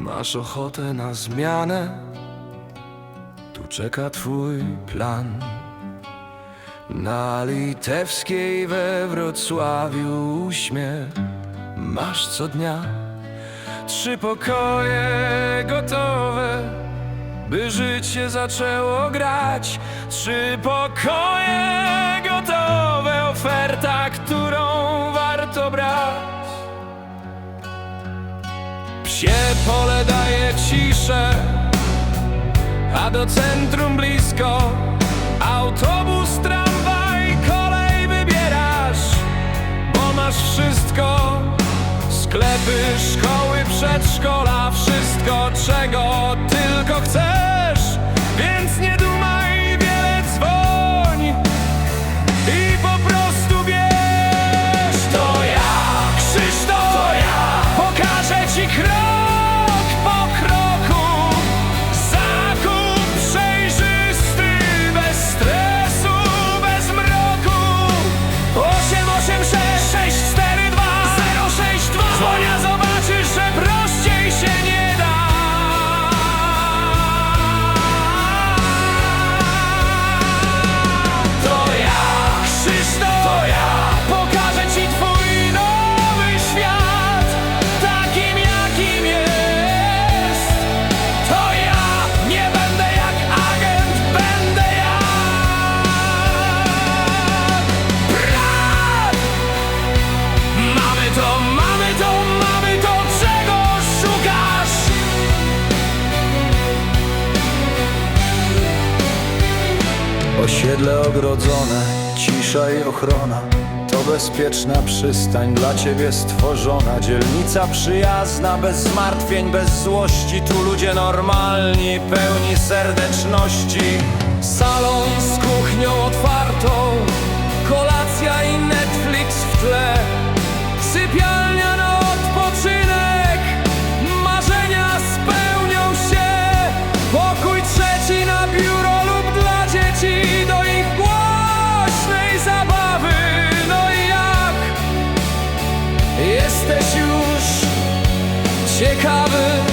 Masz ochotę na zmianę? Tu czeka twój plan. Na Litewskiej we Wrocławiu uśmiech masz co dnia. Trzy pokoje gotowe, by życie zaczęło grać. Trzy pokoje gotowe, Psie pole daje ciszę, a do centrum blisko. Autobus, tramwaj, kolej wybierasz, bo masz wszystko. Sklepy, szkoły, przedszkola, wszystko czego tylko chcesz. Osiedle ogrodzone, cisza i ochrona. To bezpieczna przystań dla ciebie stworzona. Dzielnica przyjazna, bez zmartwień, bez złości. Tu ludzie normalni, pełni serdeczności. Salon z kuchnią otwartą Jesteś już ciekawy